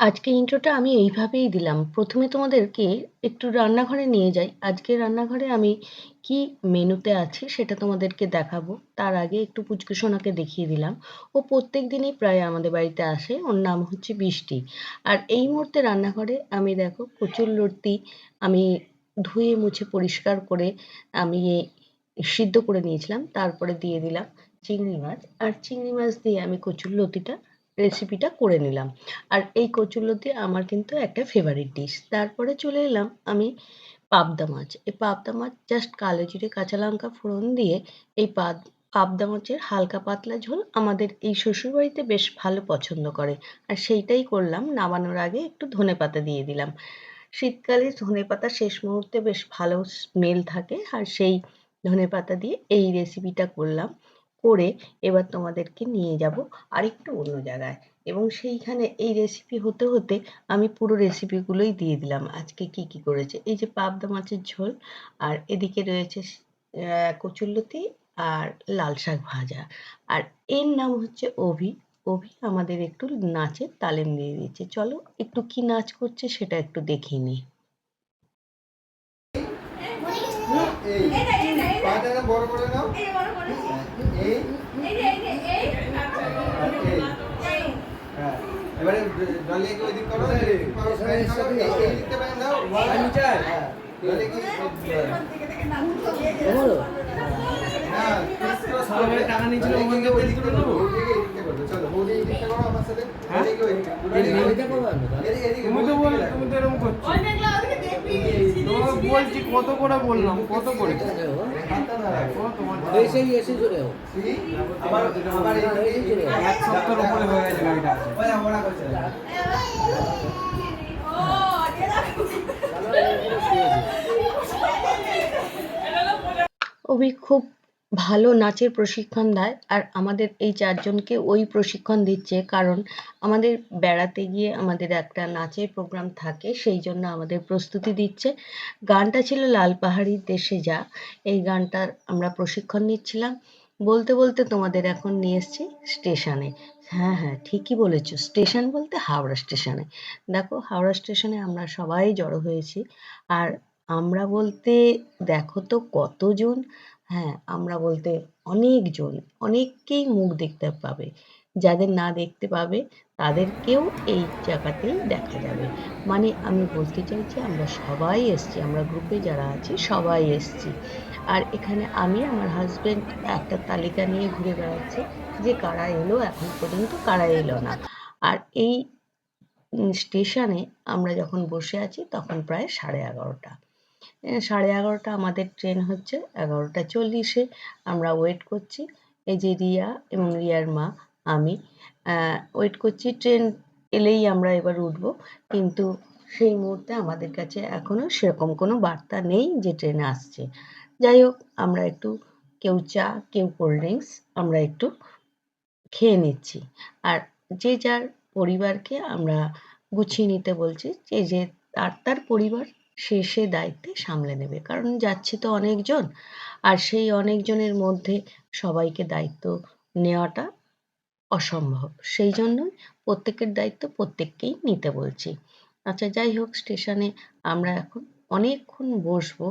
আজকে ইন্ট্রোটা আমি এইভাবেই দিলাম। প্রথমে তোমাদেরকে একটু রান্নাঘরে নিয়ে যাই। আজকে রান্নাঘরে আমি কি মেনুতে আছে সেটা তোমাদেরকে দেখাবো। তার আগে একটু পুচকু সোনাকে দেখিয়ে দিলাম। ও প্রত্যেক দিনই প্রায় আমাদের বাড়িতে আসে। ওর নাম হচ্ছে বৃষ্টি। আর এই মুহূর্তে রান্নাঘরে আমি দেখো কচুরলতি আমি ধুয়ে, মুছে, পরিষ্কার করে আমি সিদ্ধ করে নিয়েছিলাম। তারপরে দিয়ে দিলাম চিংড়ি মাছ। আর চিংড়ি মাছ দিয়ে আমি কচুরলতিটা রেসিপিটা করে নিলাম। আর এই কচুরলতি আমার কিন্তু একটা ফেভারিট ডিশ তারপরে চলে এলাম আমি পাবদা মাছ। এই পাবদা মাছ জাস্ট কালো জিরে, কাঁচা লঙ্কা ফোড়ন দিয়ে এই পাদ পাবদা মাছের হালকা পাতলা ঝোল আমাদের এই শ্বশুরবাড়িতে বেশ ভালো পছন্দ করে। আর সেইটাই করলাম, নামানোর আগে একটু ধনে পাতা দিয়ে দিলাম। শীতকালে ধনে পাতা শেষ মুহূর্তে বেশ ভালো স্মেল থাকে। আর সেই ধনে পাতা দিয়ে এই রেসিপিটা করলাম। করে এবার তোমাদেরকে নিয়ে যাব আরেকটু অন্য জায়গায়। এবং সেইখানে এই রেসিপি হতে হতে আমি পুরো রেসিপিগুলোই দিয়ে দিলাম। আজকে কি কি করেছে? এই যে পাবদা মাছের ঝোল, আর এদিকে রয়েছে কচুরলতি আর লাল শাক ভাজা। আর এর নাম হচ্ছে অভি। অভি আমাদের একটু নাচের তালেম দিয়ে দিয়েছে। চলো একটু কি নাচ করছে সেটা একটু নিই বড় করে নাও। এবারে ওই দিক করো লিখতে পারেন দাও আমি চাই জলে কি টাকা নিয়েছিল ওখান থেকে ওই দিক করে। এই বলছি কত করে বললাম কত করে? এক সপ্তাহের উপরে হয়ে গেছে গাড়িটা। অভি খুব ভালো নাচের প্রশিক্ষণ দেয় আর আমাদের এই চারজনকে ওই প্রশিক্ষণ দিচ্ছে কারণ আমাদের বেড়াতে গিয়ে আমাদের একটা নাচের প্রোগ্রাম থাকে সেই জন্য আমাদের প্রস্তুতি দিচ্ছে। গানটা ছিল লাল পাহাড়ির দেশে যা, এই গানটার আমরা প্রশিক্ষণ নিচ্ছিলাম। বলতে বলতে তোমাদের এখন নিয়ে এসছি স্টেশনে। হ্যাঁ হ্যাঁ ঠিকই বলেছ। স্টেশন বলতে হাওড়া স্টেশনে। দেখো, হাওড়া স্টেশনে আমরা সবাই জড়ো হয়েছি। আর আমরা বলতে দেখো তো কতজন হ্যাঁ আমরা বলতে অনেকজন, অনেককেই মুখ দেখতে পাবে। যাদের না দেখতে পাবে, তাদেরকেও এই জায়গাতেই দেখা যাবে। মানে আমি বলতে চাইছি, আমরা সবাই এসছি, আমরা গ্রুপে যারা আছি, সবাই এসছি। আর এখানে আমি, আমার হাজব্যান্ড একটা তালিকা নিয়ে ঘুরে বেড়াচ্ছি যে কারা এলো, এখন পর্যন্ত কারা এলো না। আর এই স্টেশনে আমরা যখন বসে আছি, তখন প্রায় সাড়ে এগারোটা। সাড়ে এগারোটা, আমাদের ট্রেন হচ্ছে এগারোটা চল্লিশে। আমরা ওয়েট করছি। এই যে রিয়া এবং রিয়ার মা, আমি ওয়েট করছি। ট্রেন এলেই আমরা এবার উঠব। কিন্তু সেই মুহূর্তে আমাদের কাছে এখনও সেরকম কোনো বার্তা নেই যে ট্রেন আসছে। যাই হোক, আমরা একটু কেউ চা, কেউ কোল্ড ড্রিঙ্কস আমরা একটু খেয়ে নিচ্ছি। আর যে যার পরিবারকে আমরা গুছিয়ে নিতে বলছি, যে যে তার তার পরিবার সে সে দায়িত্বে সামলে নেবে। কারণ যাচ্ছে তো অনেকজন, আর সেই অনেকজনের মধ্যে সবাইকে দায়িত্ব নেওয়াটা অসম্ভব। সেই জন্যই প্রত্যেকের দায়িত্ব প্রত্যেককেই নিতে বলছি। আচ্ছা যাই হোক, স্টেশনে আমরা এখন অনেকক্ষণ বসবো।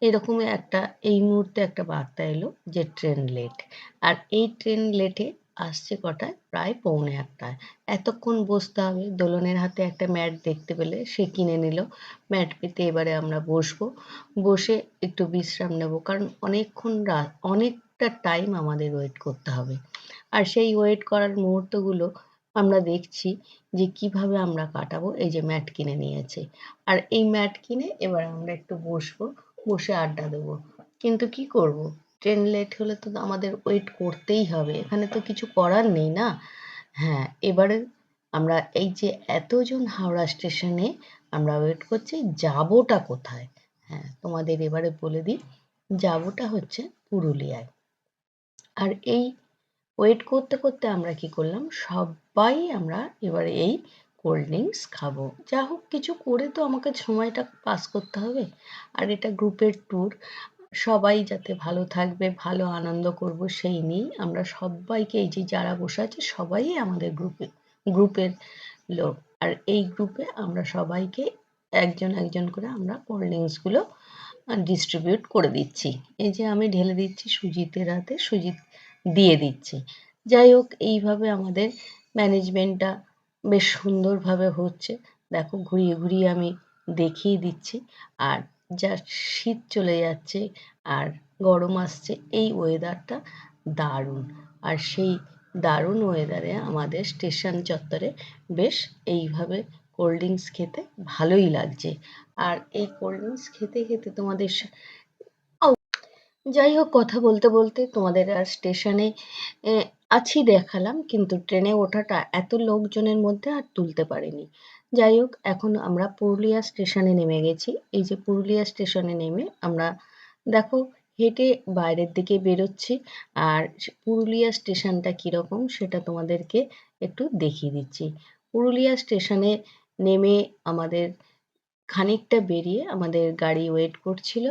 এরকম একটা, এই মুহূর্তে একটা বার্তা এলো যে, ট্রেন লেট আর এই ট্রেন লেটে আসছে কটায়? প্রায় পৌনে একটায়। এতক্ষণ বসতে হবে দোলনের হাতে একটা ম্যাট দেখতে পেলে সে কিনে নিল। ম্যাট পেতে এবারে আমরা বসবো। বসে একটু বিশ্রাম নেব, কারণ অনেকক্ষণ রাত অনেকটা টাইম আমাদের ওয়েট করতে হবে। আর সেই ওয়েট করার মুহূর্তগুলো আমরা দেখছি যে কীভাবে আমরা কাটাবো এই যে ম্যাট কিনে নিয়েছে। আর এই ম্যাট কিনে এবার আমরা একটু বসবো, বসে আড্ডা দেবো। কিন্তু কি করব? ট্রেন লেট হলে তো আমাদের ওয়েট করতেই হবে। এখানে তো কিছু করার নেই না? হ্যাঁ এবারে আমরা এই যে এতজন হাওড়া স্টেশনে আমরা ওয়েট করছি, যাবোটা কোথায়? হ্যাঁ তোমাদের এবারে বলে দিই, যাবোটা হচ্ছে পুরুলিয়ায়। আর এই ওয়েট করতে করতে আমরা কি করলাম, সবাই আমরা এবারে এই কোল্ড ড্রিঙ্কস খাব। যা হোক, কিছু করে তো আমাকে সময়টা পাস করতে হবে। আর এটা গ্রুপের ট্যুর সবাই যাতে ভালো থাকবে, ভালো আনন্দ করব, সেই নিয়েই আমরা সবাইকে এই যে যারা বসে আছে, সবাই আমাদের গ্রুপে গ্রুপের লোক। আর এই গ্রুপে আমরা সবাইকে একজন একজন করে আমরা কোল্ড ড্রিঙ্কসগুলো ডিস্ট্রিবিউট করে দিচ্ছি। এই যে আমি ঢেলে দিচ্ছি সুজিতের হাতে, সুজিত দিয়ে দিচ্ছি। যাই হোক, এইভাবে আমাদের ম্যানেজমেন্টটা বেশ সুন্দরভাবে হচ্ছে। দেখো, ঘুরিয়ে ঘুরিয়ে আমি দেখিয়ে দিচ্ছি। আর যা শীত চলে যাচ্ছে আর গরম আসছে, এই ওয়েদারটা দারুণ। আর সেই দারুণ ওয়েদারে আমাদের স্টেশন চত্বরে বেশ এইভাবে কোল্ড ড্রিঙ্কস খেতে ভালোই লাগছে। আর এই কোল্ড ড্রিঙ্কস খেতে খেতে তোমাদের যাই হোক, কথা বলতে বলতে তোমাদের আর স্টেশনে আছি দেখালাম, কিন্তু ট্রেনে ওঠাটা এত লোকজনের মধ্যে আর তুলতে পারিনি। যাই হোক, এখন আমরা পুরুলিয়া স্টেশনে নেমে গেছি। এই যে পুরুলিয়া স্টেশনে নেমে আমরা দেখো হেঁটে বাইরের দিকে বেরোচ্ছি আর পুরুলিয়া স্টেশনটা কীরকম সেটা তোমাদেরকে একটু দেখিয়ে দিচ্ছি। পুরুলিয়া স্টেশনে নেমে আমাদের খানিকটা বেরিয়ে আমাদের গাড়ি ওয়েট করছিল।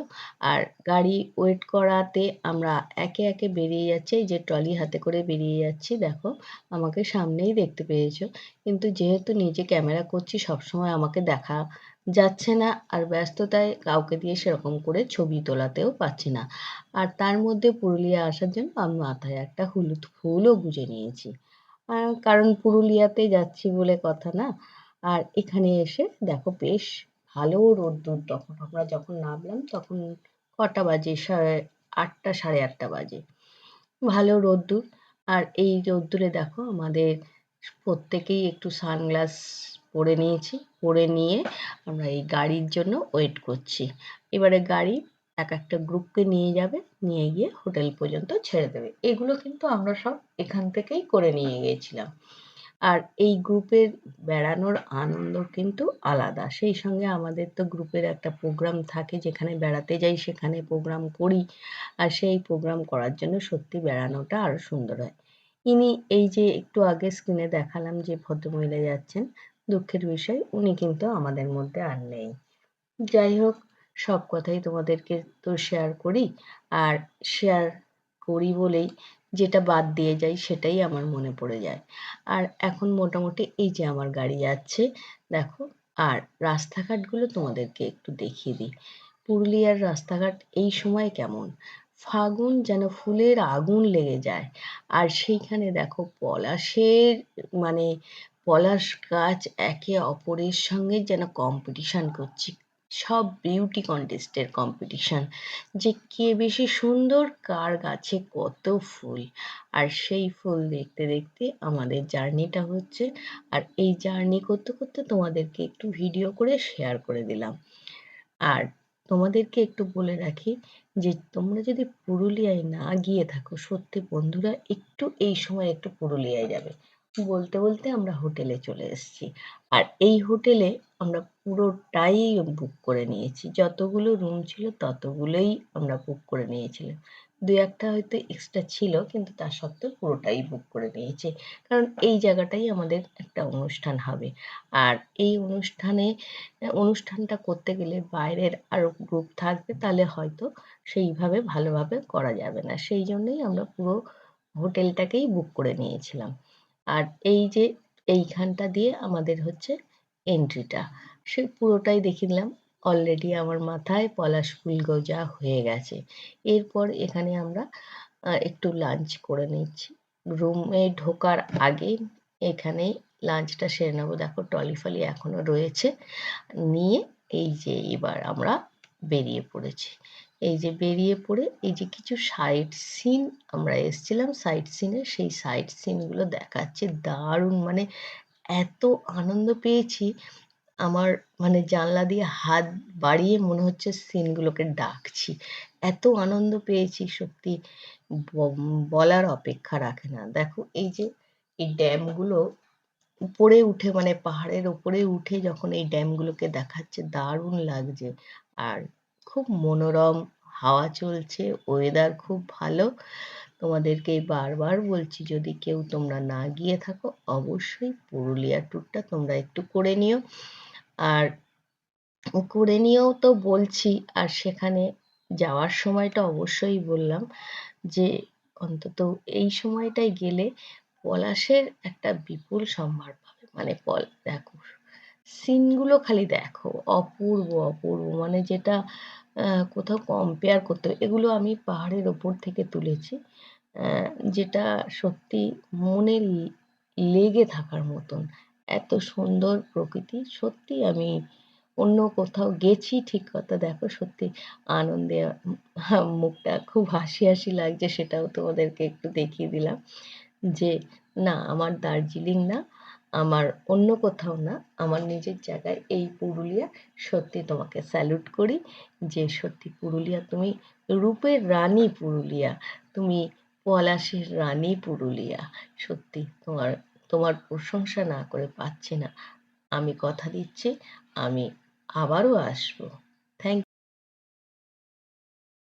আর গাড়ি ওয়েট করাতে আমরা একে একে বেরিয়ে যাচ্ছি। এই যে ট্রলি হাতে করে বেরিয়ে যাচ্ছি, দেখো, আমাকে সামনেই দেখতে পেয়েছ। কিন্তু যেহেতু নিজে ক্যামেরা করছি, সবসময় আমাকে দেখা যাচ্ছে না। আর ব্যস্ততায় কাউকে দিয়ে সেরকম করে ছবি তোলাতেও পাচ্ছি না। আর তার মধ্যে পুরুলিয়া আসার জন্য আমি মাথায় একটা হলুদ ফুলও গুঁজে নিয়েছি। কারণ পুরুলিয়াতে যাচ্ছি বলে কথা না। আর এখানে এসে দেখো বেশ ভালো রোদ্দুর তখন। আমরা যখন নামলাম তখন কটা বাজে? সাড়ে আটটা সাড়ে আটটা বাজে। ভালো রোদ্দুর। আর এই রোদ্দুরে দেখো আমাদের প্রত্যেকেই একটু সানগ্লাস পরে নিয়েছি। পরে নিয়ে আমরা এই গাড়ির জন্য ওয়েট করছি। এবারে গাড়ি এক একটা গ্রুপকে নিয়ে যাবে, নিয়ে গিয়ে হোটেল পর্যন্ত ছেড়ে দেবে। এগুলো কিন্তু আমরা সব এখান থেকেই করে নিয়ে গিয়েছিলাম। আর এই গ্রুপের বেড়ানোর আনন্দ কিন্তু আলাদা। সেই সঙ্গে আমাদের তো গ্রুপের একটা প্রোগ্রাম থাকে, যেখানে বেড়াতে যাই, সেখানে প্রোগ্রাম করি। আর সেই প্রোগ্রাম করার জন্য সত্যি বেড়ানোটা আরও সুন্দর হয়। ইনি এই যে একটু আগে স্ক্রিনে দেখালাম যে ভদ্রমহিলা যাচ্ছেন, দুঃখের বিষয়, উনি কিন্তু আমাদের মধ্যে আর নেই। যাই হোক, সব কথাই তোমাদেরকে তো শেয়ার করি। আর শেয়ার করি বলেই যেটা বাদ দিয়ে যাই সেটাই আমার মনে পড়ে যায়। আর এখন মোটামুটি এই যে আমার গাড়ি যাচ্ছে, দেখো, আর রাস্তাঘাটগুলো তোমাদেরকে একটু দেখিয়ে দিই। পুরুলিয়ার রাস্তাঘাট এই সময় কেমন? ফাগুন যেন ফুলের আগুন লেগে যায়। আর সেইখানে দেখো পলাশের মানে পলাশ গাছ একে অপরের সঙ্গে যেন কম্পিটিশান করছে। সব বিউটি কন্টেস্টের কম্পিটিশান যে কে বেশি সুন্দর, কার গাছে কত ফুল। আর সেই ফুল দেখতে দেখতে আমাদের জার্নিটা হচ্ছে, আর এই জার্নি করতে করতে তোমাদেরকে একটু ভিডিও করে শেয়ার করে দিলাম। আর তোমাদেরকে একটু বলে রাখি যে, তোমরা যদি পুরুলিয়ায় না গিয়ে থাকো, সত্যি বন্ধুরা, একটু এই সময় একটু পুরুলিয়ায় যাবে। বলতে বলতে আমরা হোটেলে চলে এসেছি। আর এই হোটেলে আমরা পুরোটাই বুক করে নিয়েছি। যতগুলো রুম ছিল ততগুলোই আমরা বুক করে নিয়েছিলাম। দু একটা হয়তো এক্সট্রা ছিল, কিন্তু তা সত্ত্বেও পুরোটাই বুক করে নিয়েছি। কারণ এই জায়গাটাই আমাদের একটা অনুষ্ঠান হবে। আর এই অনুষ্ঠানে, অনুষ্ঠানটা করতে গেলে বাইরের আরও গ্রুপ থাকবে, তাহলে হয়তো সেইভাবে ভালোভাবে করা যাবে না। সেই জন্যই আমরা পুরো হোটেলটাকেই বুক করে নিয়েছিলাম। আর এই যে এইখানটা দিয়ে আমাদের হচ্ছে এন্ট্রিটা সে পুরোটাই দেখে নিলাম। অলরেডি আমার মাথায় পলাশ ফুল গজা হয়ে গেছে। এরপর এখানে আমরা একটু লাঞ্চ করে নিচ্ছি। রুমে ঢোকার আগে এখানে লাঞ্চটা সেরে নেব। দেখো টলি ফলি এখনও রয়েছে। নিয়ে এই যে এবার আমরা বেরিয়ে পড়েছি। এই যে বেরিয়ে পড়ে, এই যে কিছু সাইট সিন আমরা এসছিলাম সাইট সিনে সেই সাইট সিনগুলো দেখাচ্ছে। দারুণ মানে এত আনন্দ পেয়েছি। আমার মানে জানলা দিয়ে হাত বাড়িয়ে মনে হচ্ছে সিনগুলোকে ডাকছি। এত আনন্দ পেয়েছি, সত্যি বলার অপেক্ষা রাখে না। দেখো, এই যে এই ড্যামগুলো উপরে উঠে মানে পাহাড়ের উপরে উঠে যখন এই ড্যামগুলোকে দেখাচ্ছে, দারুণ লাগছে। আর খুব মনোরম হাওয়া চলছে ওয়েদার খুব ভালো। তোমাদেরকে বারবার বলছি, যদি কেউ তোমরা না গিয়ে থাকো, অবশ্যই পুরুলিয়া ট্যুরটা তোমরা একটু করে নিও। আর করে নিয়েও তো বলছি, আর সেখানে যাওয়ার সময়টা অবশ্যই বললাম যে, অন্তত এই সময়টায় গেলে পলাশের একটা বিপুল সম্ভার পাবে। মানে পল, দেখো সিনগুলো খালি দেখো, অপূর্ব অপূর্ব। মানে যেটা কোথাও কম্পেয়ার করতে এগুলো আমি পাহাড়ের ওপর থেকে তুলেছি। যেটা সত্যি মনে লেগে থাকার মতন। এত সুন্দর প্রকৃতি, সত্যি আমি অন্য কোথাও গেছি ঠিক কথা, দেখো সত্যি আনন্দে মুখটা খুব হাসি হাসি লাগছে, সেটাও তোমাদেরকে একটু দেখিয়ে দিলাম। যে না, আমার দার্জিলিং না আমার অন্য কোথাও না, আমার নিজের জায়গায় এই পুরুলিয়া সত্যি তোমাকে স্যালুট করি, যে সত্যি পুরুলিয়া তুমি রূপের রানী পুরুলিয়া, তুমি পলাশের রানী পুরুলিয়া, সত্যি তোমার তোমার প্রশংসা না করে পাচ্ছি না। আমি কথা দিচ্ছি, আমি আবারও আসব।